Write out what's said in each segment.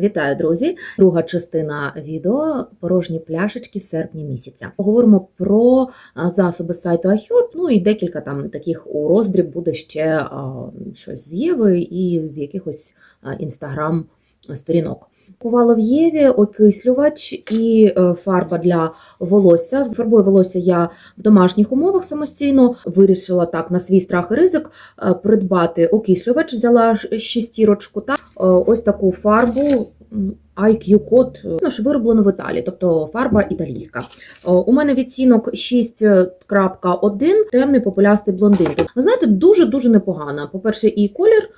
Вітаю, друзі! Друга частина відео порожні пляшечки серпня місяця. Поговоримо про засоби сайту Ахюр, ну і декілька там таких у роздріб буде ще щось з Єви і з якихось інстаграм сторінок. Купувала в Єві окислювач і е, фарба для волосся. Фарбую волосся я в домашніх умовах самостійно. Вирішила так на свій страх і ризик е, придбати окислювач, взяла шістірочку та е, ось таку фарбу. IQ код ну, вироблено в Італії, тобто фарба італійська. У мене відцінок 6.1, темний популястий блондин. Ви знаєте, дуже дуже непогано. По-перше, і колір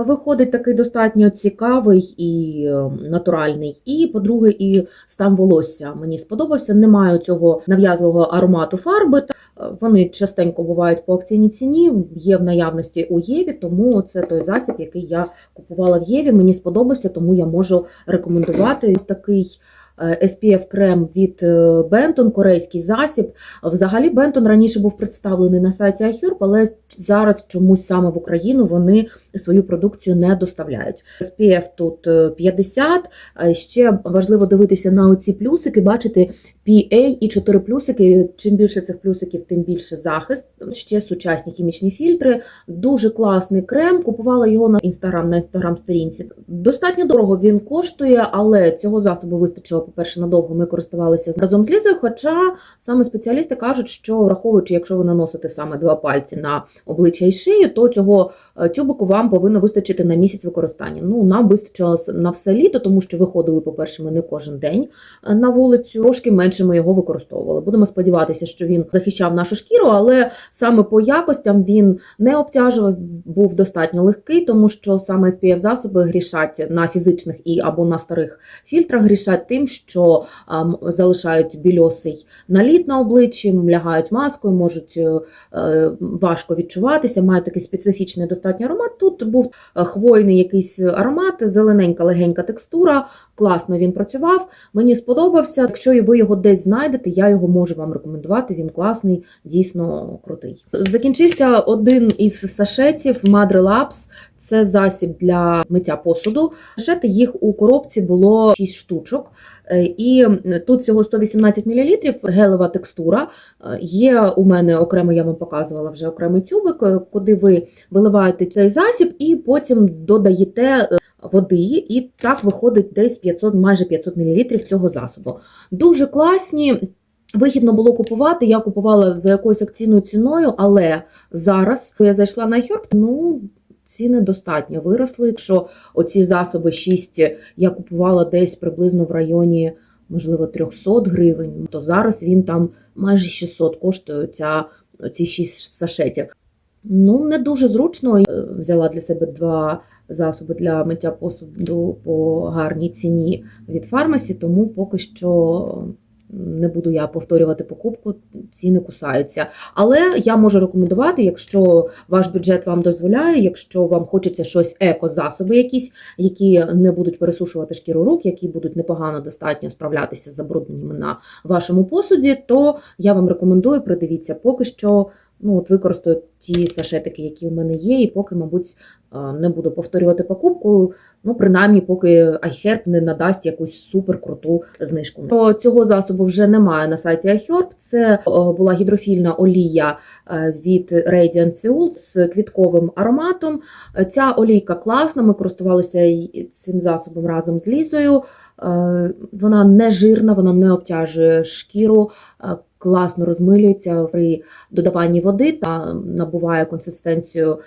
виходить такий достатньо цікавий і е, натуральний. І, по-друге, і стан волосся мені сподобався. Немає цього нав'язливого аромату фарби. Е, Вони частенько бувають по акційній ціні, є в наявності у Єві, тому це той засіб, який я купувала в Єві. Мені сподобався, тому я можу рекомендувати ось такий. е, SPF крем від Benton, корейський засіб. Взагалі Benton раніше був представлений на сайті iHerb, але зараз чомусь саме в Україну вони свою продукцію не доставляють. SPF тут е, 50. Е, Ще важливо дивитися на оці плюсики, бачити PA і 4 плюсики. Чим більше цих плюсиків, тим більше захист. Ще сучасні хімічні фільтри. Дуже класний крем. Купувала його на інстаграм на інстаграм сторінці. Достатньо дорого він коштує, але цього засобу вистачило, по-перше, надовго ми користувалися разом з лізою. Хоча саме спеціалісти кажуть, що враховуючи, якщо ви наносите саме два пальці на обличчя і шию, то цього е, тюбику вам повинно вистачити на місяць використання. Ну, нам вистачило на все літо, тому що виходили, по-перше, ми не кожен день е, на вулицю. Трошки менше ми його використовували. Будемо сподіватися, що він захищав нашу шкіру, але саме по якостям він не обтяжував, був достатньо легкий, тому що саме SPF засоби грішать на фізичних і або на старих фільтрах, грішать тим, що ем, залишають більосий наліт на обличчі, лягають маскою, можуть е, е, важко відчуватися, мають такий специфічний достатньо аромат. Тут був е, хвойний якийсь аромат, зелененька, легенька текстура. Класно він працював. Мені сподобався. Якщо ви його десь знайдете, я його можу вам рекомендувати. Він класний, дійсно крутий. Закінчився один із сашетів Madre Labs. Це засіб для миття посуду. Сашети їх у коробці було 6 штучок. Е, І тут всього 118 мл, гелева текстура. Е, Є у мене окремо, я вам показувала вже окремий тюбик, е, куди ви виливаєте цей засіб і потім додаєте води, і так виходить десь 500, майже 500 мл цього засобу. Дуже класні. Вигідно було купувати. Я купувала за якоюсь акційною ціною, але зараз коли я зайшла на Herb, ну ціни достатньо виросли. Якщо оці засоби 6 я купувала десь приблизно в районі, можливо, 300 гривень, то зараз він там майже 600 коштує ця, ці 6 сашетів. Ну, не дуже зручно. Е, Взяла для себе два засоби для миття посуду по гарній ціні від фармасі, тому поки що не буду я повторювати покупку, ціни кусаються. Але я можу рекомендувати, якщо ваш бюджет вам дозволяє, якщо вам хочеться щось еко-засоби, якісь, які не будуть пересушувати шкіру рук, які будуть непогано достатньо справлятися з забрудненнями на вашому посуді, то я вам рекомендую, придивіться поки що. Ну, от використаю ті сашетики, які у мене є, і поки, мабуть, е, не буду повторювати покупку. Ну, принаймні, поки iHerb не надасть якусь суперкруту знижку. То цього засобу вже немає на сайті iHerb. Це е, була гідрофільна олія е, від Radiant Seoul з квітковим ароматом. Ця олійка класна. Ми користувалися цим засобом разом з Лізою. Вона не жирна, вона не обтяжує шкіру. Е, Класно розмилюється при додаванні води та набуває консистенцію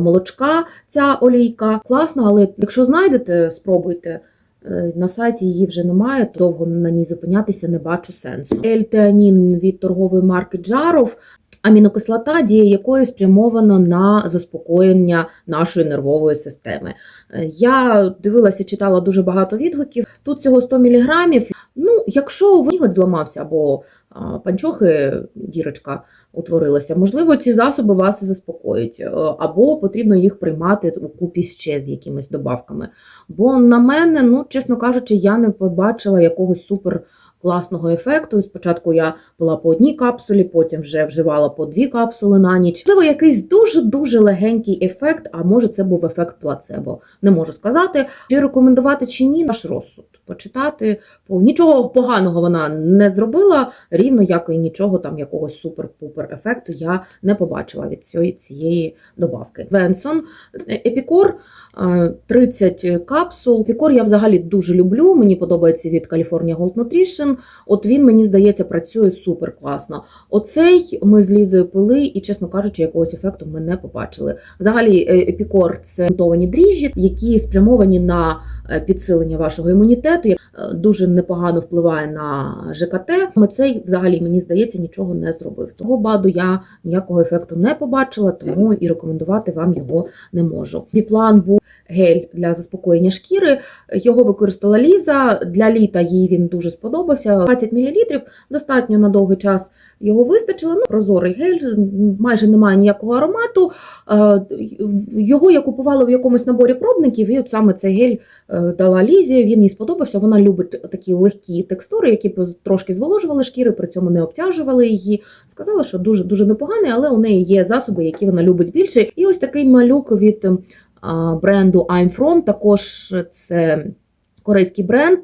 молочка. Ця олійка класно, але якщо знайдете, спробуйте. Е, На сайті її вже немає, довго на ній зупинятися не бачу сенсу. L-теанін від торгової марки Джаров. Амінокислота, дія якої спрямована на заспокоєння нашої нервової системи. Е, Я дивилася, читала дуже багато відгуків. Тут всього 100 мг. Ну, якщо ніготь зламався або панчохи, дірочка утворилося. Можливо, ці засоби вас і заспокоять, е, або потрібно їх приймати у купі ще з якимись добавками. Бо на мене, ну чесно кажучи, я не побачила якогось супер. Класного ефекту. Спочатку я була по одній капсулі, потім вже вживала по дві капсули на ніч. Можливо, якийсь дуже-дуже легенький ефект, а може це був ефект плацебо. Не можу сказати, чи рекомендувати чи ні, наш розсуд. Почитати, нічого поганого вона не зробила, рівно як і нічого там якогось супер-пупер ефекту я не побачила від цієї, цієї добавки. Венсон Епікор е, 30 капсул. Епікор я взагалі дуже люблю. Мені подобається від California Gold Nutrition. От він, мені здається, працює супер класно. Оцей ми з Лізою пили, і, чесно кажучи, якогось ефекту ми не побачили. Взагалі, е, епікор це дріжджі, які спрямовані на е, підсилення вашого імунітету, як, е, дуже непогано впливає на ЖКТ. Ми цей взагалі мені здається нічого не зробив. Того баду я ніякого ефекту не побачила, тому і рекомендувати вам його не можу. Мій план був гель для заспокоєння шкіри. Його використала Ліза. Для літа їй він дуже сподобався. 20 мл достатньо на довгий час його вистачило. Ну, прозорий гель, майже немає ніякого аромату. Е, Його я купувала в якомусь наборі пробників, і от саме цей гель е, дала Лізі. Він їй сподобався. Вона любить такі легкі текстури, які б трошки зволожували шкіри, при цьому не обтяжували її. Сказала, що дуже дуже непоганий, але у неї є засоби, які вона любить більше. І ось такий малюк від бренду I'm From, також це. Корейський бренд,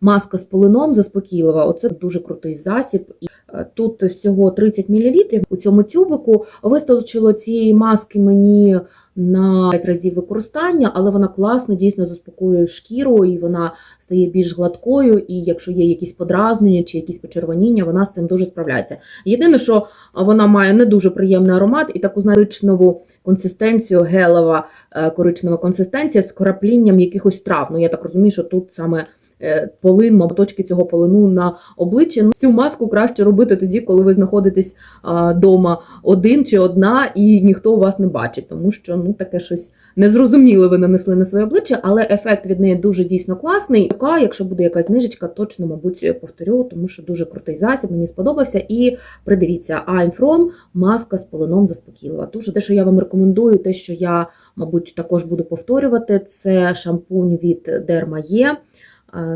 маска з полином заспокійлива. Оце дуже крутий засіб. І е, тут всього 30 мл. У цьому тюбику вистачило цієї маски мені на 5 разів використання, але вона класно дійсно заспокоює шкіру і вона стає більш гладкою. І якщо є якісь подразнення чи якісь почервоніння, вона з цим дуже справляється. Єдине, що вона має не дуже приємний аромат і таку коричневу консистенцію, гелева е, коричнева консистенція з краплінням якихось трав. Ну я так розумію, що тут саме. Е, Полин, моточки цього полину на обличчі. Ну, Цю маску краще робити тоді, коли ви знаходитесь вдома один чи одна, і ніхто вас не бачить, тому що ну таке щось незрозуміле ви нанесли на своє обличчя, але ефект від неї дуже дійсно класний. Якщо буде якась знижечка, точно, мабуть, повторю, тому що дуже крутий засіб, мені сподобався. І придивіться, I'm From, маска з полином заспокійлива. Дуже те, що я вам рекомендую, те, що я, мабуть, також буду повторювати, це шампунь від Derma-E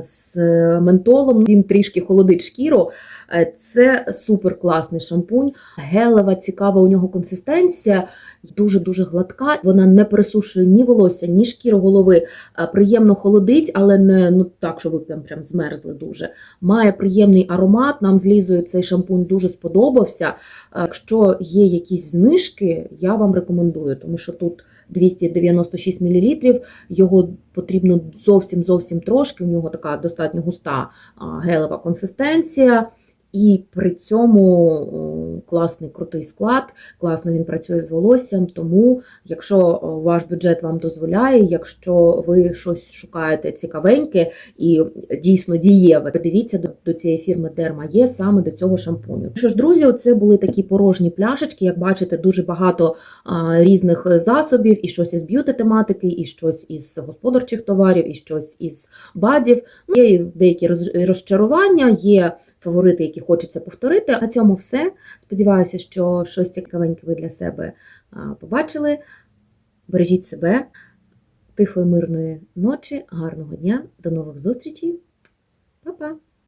з ментолом. Він трішки холодить шкіру. Е, Це супер класний шампунь. Гелева, цікава у нього консистенція, дуже-дуже гладка. Вона не пересушує ні волосся, ні шкіру голови. Е, Приємно холодить, але не ну так, що ви прям, прям змерзли дуже. Має приємний аромат. Нам з Лізою цей шампунь дуже сподобався. Е, Якщо є якісь знижки, я вам рекомендую, тому що тут 296 мл, його потрібно зовсім зовсім трошки. У нього така достатньо густа гелева консистенція. І при цьому класний крутий склад, класно він працює з волоссям. Тому, якщо ваш бюджет вам дозволяє, якщо ви щось шукаєте цікавеньке і дійсно дієве, дивіться до, до цієї фірми Derma є саме до цього шампуню. Що ж, друзі, це були такі порожні пляшечки. Як бачите, дуже багато а, різних засобів, і щось із б'юти тематики, і щось із господарчих товарів, і щось із бадів. Ну, Є деякі розчарування, є фаворити, які хочеться повторити. На цьому все. Сподіваюся, що щось цікавеньке ви для себе побачили. Бережіть себе, тихої, мирної ночі, гарного дня, до нових зустрічей. Па-па!